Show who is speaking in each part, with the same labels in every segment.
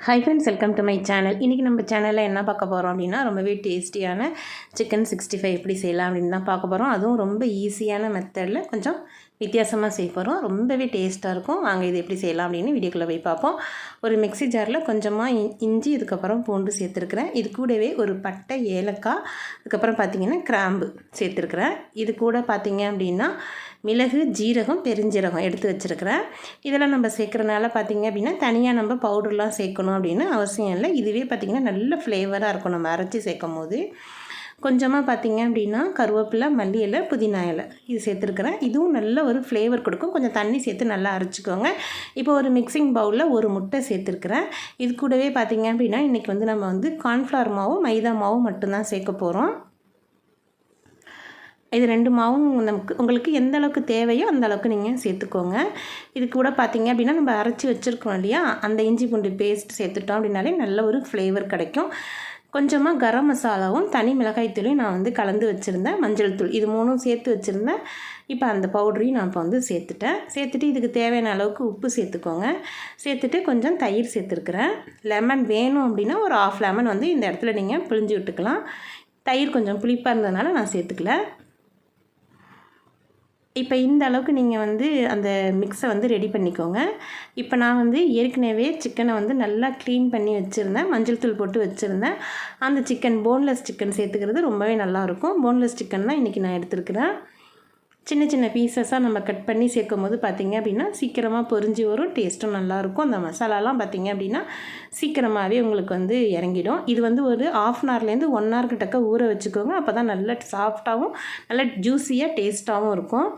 Speaker 1: Hi friends welcome to my channel இன்றைக்கி நம்ம சேனலில் என்ன பார்க்க போகிறோம் அப்படின்னா ரொம்பவே டேஸ்டியான சிக்கன் சிக்ஸ்டி ஃபைவ் எப்படி செய்யலாம் அப்படின்னு தான் பார்க்க போகிறோம் அதுவும் ரொம்ப ஈஸியான மெத்தடில் கொஞ்சம் வித்தியாசமாக செய்ய போகிறோம் ரொம்பவே டேஸ்ட்டாக இருக்கும். வாங்க இது எப்படி செய்யலாம் அப்படின்னு வீடியோக்குள்ளே போய் பார்ப்போம். ஒரு மிக்ஸி ஜாரில் கொஞ்சமாக இஞ்சி இதுக்கப்புறம் பூண்டு சேர்த்துருக்குறேன். இது கூடவே ஒரு பட்டை ஏலக்காய் அதுக்கப்புறம் பார்த்தீங்கன்னா கிராம்பு சேர்த்துருக்குறேன். இது கூட பார்த்திங்க அப்படின்னா மிளகு ஜீரகம் பெருஞ்சீரகம் எடுத்து வச்சுருக்கிறேன். இதெல்லாம் நம்ம சேர்க்குறனால பார்த்தீங்க அப்படின்னா தனியாக நம்ம பவுடர்லாம் சேர்க்கணும் அப்படின்னு அவசியம் இல்லை. இதுவே பார்த்திங்கன்னா நல்ல ஃப்ளேவராக இருக்கும். நம்ம அரைச்சி சேர்க்கும் போது கொஞ்சமாக பார்த்தீங்க அப்படின்னா கருவேப்பிலை மல்லி இலை புதினா இலை. இது சேர்த்துருக்குறேன். இதுவும் நல்ல ஒரு ஃப்ளேவர் கொடுக்கும். கொஞ்சம் தண்ணி சேர்த்து நல்லா அரைச்சிக்கோங்க. இப்போ ஒரு மிக்சிங் பவுலில் ஒரு முட்டை சேர்த்துருக்குறேன். இது கூடவே பார்த்தீங்க அப்படின்னா இன்றைக்கி வந்து நம்ம வந்து கார்ன்ஃப்ளவர் மாவும் மைதா மாவும் மட்டும்தான் சேர்க்க போகிறோம் இது ரெண்டு மாவும் நமக்கு உங்களுக்கு எந்த அளவுக்கு தேவையோ அந்த அளவுக்கு நீங்கள் சேர்த்துக்கோங்க. இது கூட பார்த்தீங்க அப்படின்னா நம்ம அரைச்சி வச்சுருக்கோம் இல்லையா? அந்த இஞ்சி பூண்டு பேஸ்ட் சேர்த்துட்டோம் அப்படின்னாலே நல்ல ஒரு ஃப்ளேவர் கிடைக்கும். கொஞ்சமாக கரம் மசாலாவும் தனி மிளகாய் தூளையும் நான் வந்து கலந்து வச்சுருந்தேன். மஞ்சள் தூள் இது மூணும் சேர்த்து வச்சுருந்தேன். இப்போ அந்த பவுடரையும் நான் இப்போ வந்து சேர்த்துட்டேன். சேர்த்துட்டு இதுக்கு தேவையான அளவுக்கு உப்பு சேர்த்துக்கோங்க. சேர்த்துட்டு கொஞ்சம் தயிர் சேர்த்துருக்குறேன். லெமன் வேணும் அப்படின்னா ஒரு ஆஃப் லெமன் வந்து இந்த இடத்துல நீங்கள் பிழிஞ்சு விட்டுக்கலாம். தயிர் கொஞ்சம் புளிப்பாக இருந்ததுனால நான் சேர்த்துக்கல. இப்போ இந்த அளவுக்கு நீங்கள் வந்து அந்த மிக்ஸை வந்து ரெடி பண்ணிக்கோங்க. இப்போ நான் வந்து ஏற்கனவே சிக்கனை வந்து நல்லா க்ளீன் பண்ணி வச்சுருந்தேன். மஞ்சள் தூள் போட்டு வச்சுருந்தேன். அந்த சிக்கன் போன்லெஸ் சிக்கன் சேர்த்துக்கிறது ரொம்பவே நல்லாயிருக்கும் போன்லெஸ் சிக்கன் தான் இன்றைக்கி நான் எடுத்துருக்கிறேன். சின்ன சின்ன பீசஸாக நம்ம கட் பண்ணி சேர்க்கும் போது பார்த்திங்க அப்படின்னா சீக்கிரமாக பொரிஞ்சு வரும் டேஸ்ட்டும் நல்லாயிருக்கும். அந்த மசாலாலாம் பார்த்திங்க அப்படின்னா சீக்கிரமாகவே உங்களுக்கு வந்து இறங்கிடும். இது வந்து ஒரு ஆஃப் அன் ஹவர்லேருந்து ஒன் ஹவர் கிட்டக்க ஊற வச்சுக்கோங்க. அப்போ தான் நல்ல சாஃப்டாகவும் நல்ல ஜூஸியாக டேஸ்ட்டாகவும் இருக்கும்.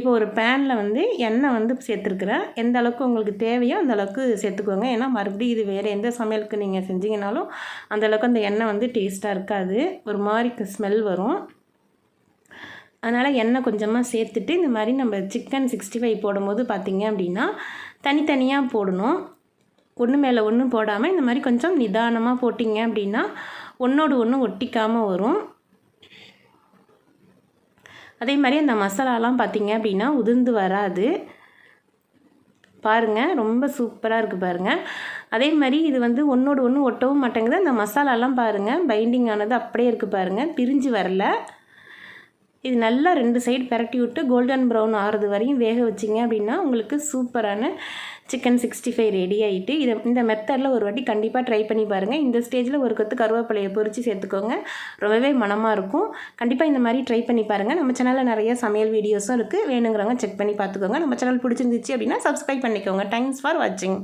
Speaker 1: இப்போ ஒரு பேனில் வந்து எண்ணெய் வந்து சேர்த்துருக்குறேன் எந்த அளவுக்கு உங்களுக்கு தேவையோ அந்த அளவுக்கு சேர்த்துக்கோங்க. ஏன்னா மறுபடியும் இது வேறு எந்த சமையலுக்கு நீங்கள் செஞ்சீங்கனாலும் அந்தளவுக்கு அந்த எண்ணெய் வந்து டேஸ்ட்டாக இருக்காது. ஒரு மாதிரி ஸ்மெல் வரும். அதனால் எண்ணெய் கொஞ்சமாக சேர்த்துட்டு இந்த மாதிரி நம்ம சிக்கன் சிக்ஸ்டி ஃபைவ் போடும்போது பார்த்திங்க அப்படின்னா தனித்தனியாக போடணும். ஒன்று மேலே ஒன்று போடாமல் இந்த மாதிரி கொஞ்சம் நிதானமாக போட்டிங்க அப்படின்னா ஒன்றோடு ஒன்று ஒட்டிக்காமல் வரும். அதே மாதிரி அந்த மசாலாலாம் பார்த்திங்க அப்படின்னா உதிர்ந்து வராது. பாருங்கள் ரொம்ப சூப்பராக இருக்குது பாருங்கள் அதே மாதிரி இது வந்து ஒன்றோடு ஒன்று ஒட்டவும் மாட்டேங்குது. அந்த மசாலாலாம் பாருங்கள் பைண்டிங் ஆனது அப்படியே இருக்குது பாருங்கள் பிரிஞ்சு வரல. இது நல்லா ரெண்டு சைடு பரட்டி விட்டு கோல்டன் ப்ரௌன் ஆறுது வரையும் வேக வச்சிங்க அப்படின்னா உங்களுக்கு சூப்பரான சிக்கன் சிக்ஸ்டி ஃபைவ் ரெடி ஆகிட்டு இதை இந்த மெத்தடில் ஒரு வாட்டி கண்டிப்பாக ட்ரை பண்ணி பாருங்கள் இந்த ஸ்டேஜில் ஒரு கொத்து கருவேப்பிலையை பொறிச்சு சேர்த்துக்கோங்க. ரொம்பவே மனமாக இருக்கும். கண்டிப்பாக இந்த மாதிரி ட்ரை பண்ணி பாருங்கள் நம்ம சேனலில் நிறைய சமையல் வீடியோஸும் இருக்குது வேணுங்கிறவங்க செக் பண்ணி பார்த்துக்கோங்க. நம்ம சேனல் பிடிச்சிருந்துச்சு அப்படின்னா சப்ஸ்கிரைப் பண்ணிக்கோங்க. தேங்க்ஸ் ஃபார் வாட்சிங்